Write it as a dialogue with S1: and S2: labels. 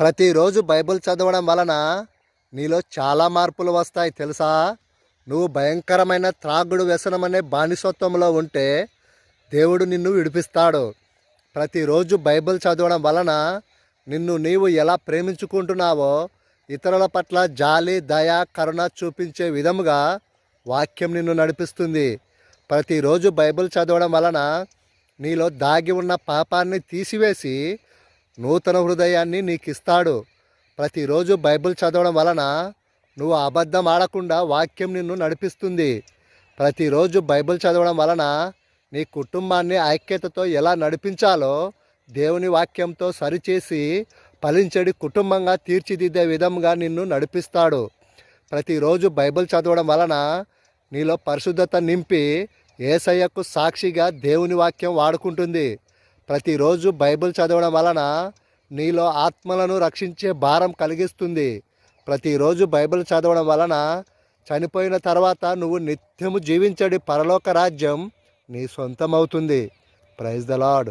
S1: ప్రతిరోజు బైబిల్ చదవడం వలన నీలో చాలా మార్పులు వస్తాయి తెలుసా? నువ్వు భయంకరమైన త్రాగుడు వ్యసనం అనే బానిసత్వంలో ఉంటే దేవుడు నిన్ను విడిపిస్తాడు. ప్రతిరోజు బైబిల్ చదవడం వలన నిన్ను నీవు ఎలా ప్రేమించుకుంటున్నావో ఇతరుల పట్ల జాలి దయ కరుణ చూపించే విధముగా వాక్యం నిన్ను నడిపిస్తుంది. ప్రతిరోజు బైబిల్ చదవడం వలన నీలో దాగి ఉన్న పాపాన్ని తీసివేసి నూతన హృదయాన్ని నీకు ఇస్తాడు ప్రతిరోజు బైబిల్ చదవడం వలన నువ్వు అబద్ధం ఆడకుండా వాక్యం నిన్ను నడిపిస్తుంది. ప్రతిరోజు బైబిల్ చదవడం వలన నీ కుటుంబాన్ని ఐక్యతతో ఎలా నడిపించాలో దేవుని వాక్యంతో సరిచేసి ఫలించడి కుటుంబంగా తీర్చిదిద్దే విధంగా నిన్ను నడిపిస్తాడు. ప్రతిరోజు బైబిల్ చదవడం వలన నీలో పరిశుద్ధత నింపి ఏసయ్యకు సాక్షిగా దేవుని వాక్యం వాడుకుంటుంది. ప్రతిరోజు బైబిల్ చదవడం వలన నీలో ఆత్మలను రక్షించే భారం కలిగిస్తుంది. ప్రతిరోజు బైబిల్ చదవడం వలన చనిపోయిన తర్వాత నువ్వు నిత్యము జీవించడి పరలోక రాజ్యం నీ సొంతం అవుతుంది ప్రైజ్ ద లాడ్